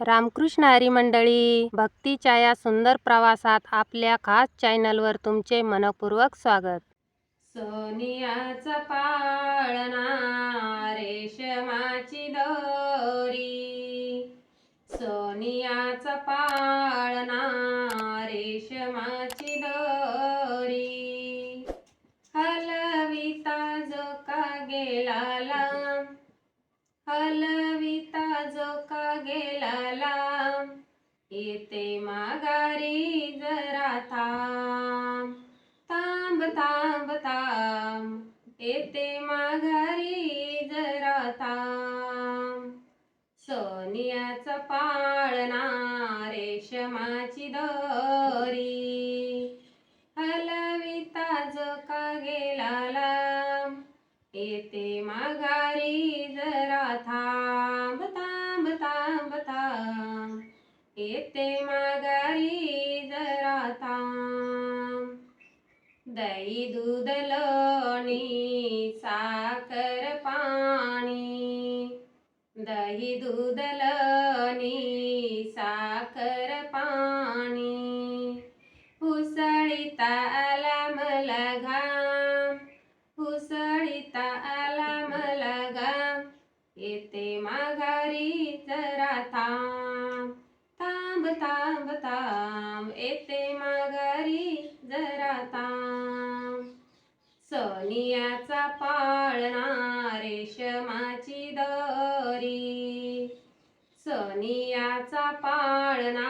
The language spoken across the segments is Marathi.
रामकृष्ण हरी मंडळी भक्तीच्या या सुंदर प्रवासात आपल्या खास चॅनलवर तुमचे मनपूर्वक स्वागत. सोनियाचा पाळणा रेशमाची दोरी. सोनियाचा पाळणा रेशमाची येते माघारी जरा थांब थांब थांब थांब. येते माघारी जरा थांब. सोनियाचा पाळणा रेशमाची दरी. हलविता जो का गेला येते माघारी जरा थांब. येते माघारी जरा थांब दही दूध लोणी साखर पाणी. दही दूध लोणी साखर पाणी. हुसळीता थांब थांब येते माघारी जरा थांब. सोनियाचा पाळणा रेशमाची दरी. सोनियाचा पाळणा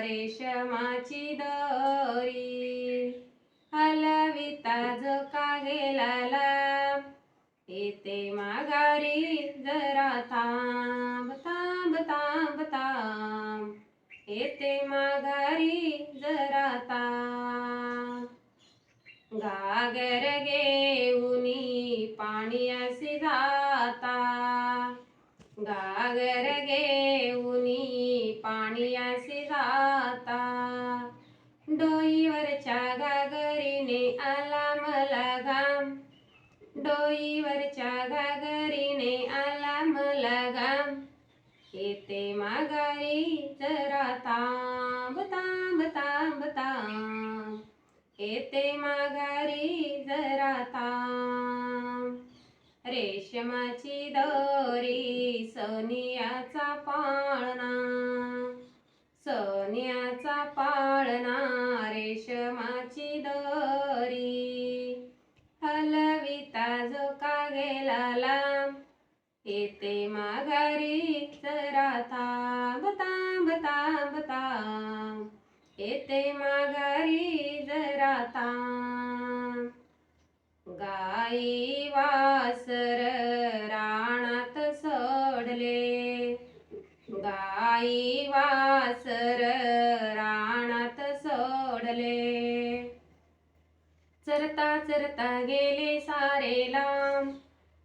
रेशमाची दरी. हलविता जो का गेला येते माघारी जरा थांब. येते माघारी जराता घागर गागर घेऊनी पाणी असे जाता. गागर घेऊनी पाणी असे जाता. डोईवरच्या गागरीने आला मला घाम. डोईवरच्या गागरीने ते माघारी जरा तांब तांब तांब तांब. येते माघारी जरा तांब. रेशमाची दोरी सोनियाचा पाळणा येते माघारी जरा थांब थांब थांब थांब. येते माघारी जरा थांब. गाई वासर राणात सोडले. गाई वासर राणात सोडले. चरता चरता गेले सारे लांब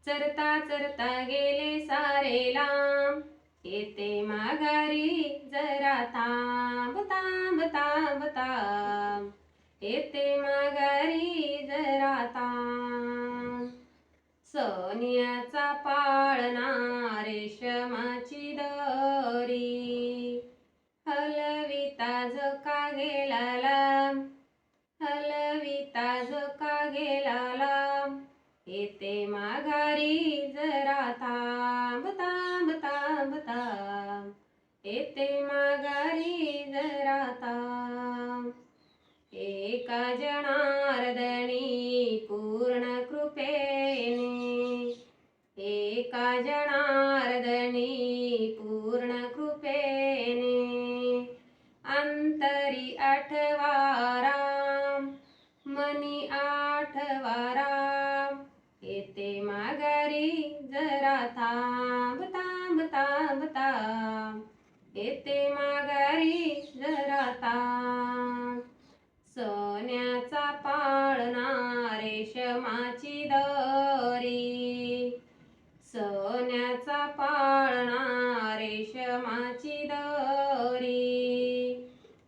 चरता चरता गेले सारे लांब. येते माघारी जरा थांब थांब थांब थांब. येते माघारी जरा थांब. सोन्याचा पाळणा रेशमाची दरी. हलविता झका गेला माघारी जरा थांब थांब थांब थांब. येते माघारी जरा थांब. एका जनार्दनी पूर्ण कृपेने. एका जनार्दनी पूर्ण कृपेने. अंतरी आठवाराम मनी आठवाराम जरा थांब थांब थांब थांब. येते माघारी जरा थांब. सोन्याचा पाळणा रेशमाची दरी. सोन्याचा पाळणा रेशमाची दरी.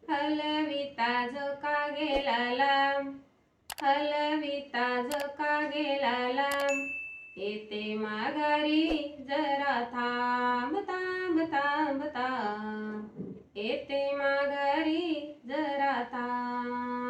हलविता झोका गेला हलविता जो गेला येते माघारी जरा थांब थांब थांब थांब. येते माघारी जरा थांब.